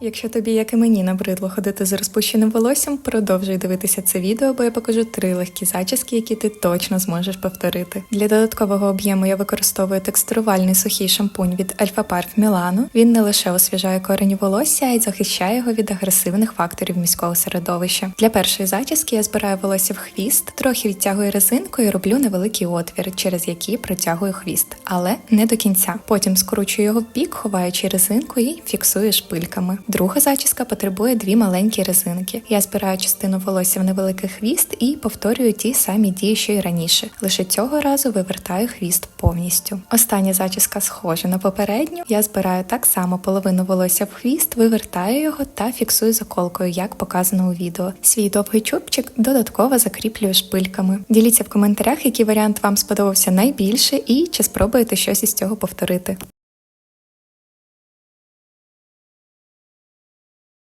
Якщо тобі, як і мені, набридло ходити з розпущеним волоссям, продовжуй дивитися це відео, бо я покажу три легкі зачіски, які ти точно зможеш повторити. Для додаткового об'єму я використовую текстурувальний сухий шампунь від Alpha Parf Milano. Він не лише освіжає корені волосся, а й захищає його від агресивних факторів міського середовища. Для першої зачіски я збираю волосся в хвіст, трохи відтягую резинкою і роблю невеликий отвір, через який протягую хвіст, але не до кінця. Потім скручую його в бік, ховаючи резинку і фіксую шпильками. Друга зачіска потребує дві маленькі резинки. Я збираю частину волосся в невеликий хвіст і повторюю ті самі дії, що й раніше. Лише цього разу вивертаю хвіст повністю. Остання зачіска схожа на попередню. Я збираю так само половину волосся в хвіст, вивертаю його та фіксую заколкою, як показано у відео. Свій довгий чубчик додатково закріплюю шпильками. Діліться в коментарях, який варіант вам сподобався найбільше, і чи спробуєте щось із цього повторити.